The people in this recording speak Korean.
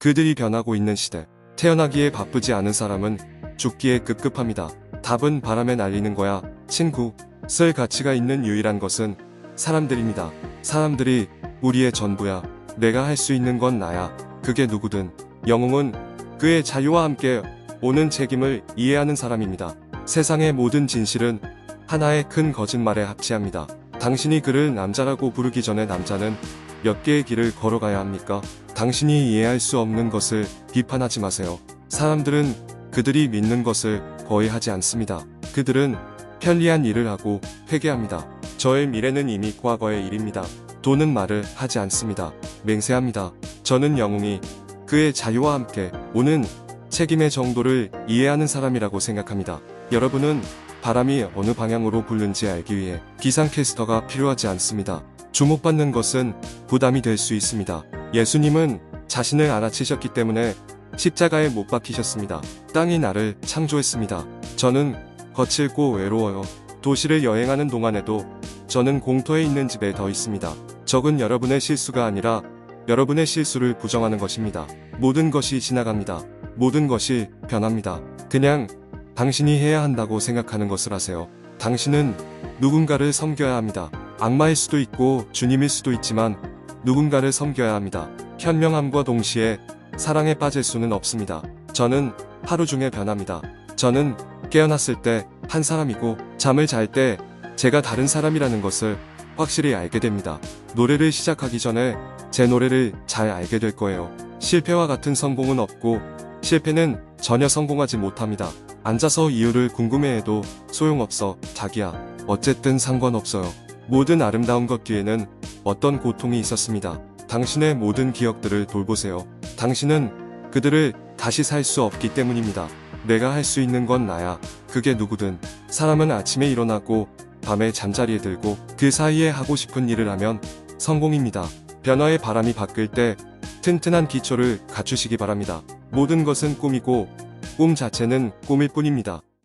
그들이 변하고 있는 시대. 태어나기에 바쁘지 않은 사람은 죽기에 급급합니다. 답은 바람에 날리는 거야, 친구. 쓸 가치가 있는 유일한 것은 사람들입니다. 사람들이 우리의 전부야. 내가 할 수 있는 건 나야. 그게 누구든. 영웅은 그의 자유와 함께 오는 책임을 이해하는 사람입니다. 세상의 모든 진실은 하나의 큰 거짓말에 합치합니다. 당신이 그를 남자라고 부르기 전에 남자는 몇 개의 길을 걸어가야 합니까? 당신이 이해할 수 없는 것을 비판하지 마세요. 사람들은 그들이 믿는 것을 거의 하지 않습니다. 그들은 편리한 일을 하고 회개합니다. 저의 미래는 이미 과거의 일입니다. 돈은 말을 하지 않습니다. 맹세합니다. 저는 영웅이 그의 자유와 함께 오는 책임의 정도를 이해하는 사람이라고 생각합니다. 여러분은 바람이 어느 방향으로 불는지 알기 위해 기상캐스터가 필요하지 않습니다. 주목받는 것은 부담이 될 수 있습니다. 예수님은 자신을 알아채셨기 때문에 십자가에 못 박히셨습니다. 땅이 나를 창조했습니다. 저는 거칠고 외로워요. 도시를 여행하는 동안에도 저는 공터에 있는 집에 더 있습니다. 적은 여러분의 실수가 아니라 여러분의 실수를 부정하는 것입니다. 모든 것이 지나갑니다. 모든 것이 변합니다. 그냥 당신이 해야 한다고 생각하는 것을 하세요. 당신은 누군가를 섬겨야 합니다. 악마일 수도 있고 주님일 수도 있지만 누군가를 섬겨야 합니다. 현명함과 동시에 사랑에 빠질 수는 없습니다. 저는 하루 중에 변합니다. 저는 깨어났을 때 한 사람이고 잠을 잘 때 제가 다른 사람이라는 것을 확실히 알게 됩니다. 노래를 시작하기 전에 제 노래를 잘 알게 될 거예요. 실패와 같은 성공은 없고 실패는 전혀 성공하지 못합니다. 앉아서 이유를 궁금해해도 소용없어 자기야. 어쨌든 상관없어요. 모든 아름다운 것 뒤에는 어떤 고통이 있었습니다. 당신의 모든 기억들을 돌보세요. 당신은 그들을 다시 살 수 없기 때문입니다. 내가 할 수 있는 건 나야. 그게 누구든. 사람은 아침에 일어나고 밤에 잠자리에 들고 그 사이에 하고 싶은 일을 하면 성공입니다. 변화의 바람이 바뀔 때 튼튼한 기초를 갖추시기 바랍니다. 모든 것은 꿈이고 꿈 자체는 꿈일 뿐입니다.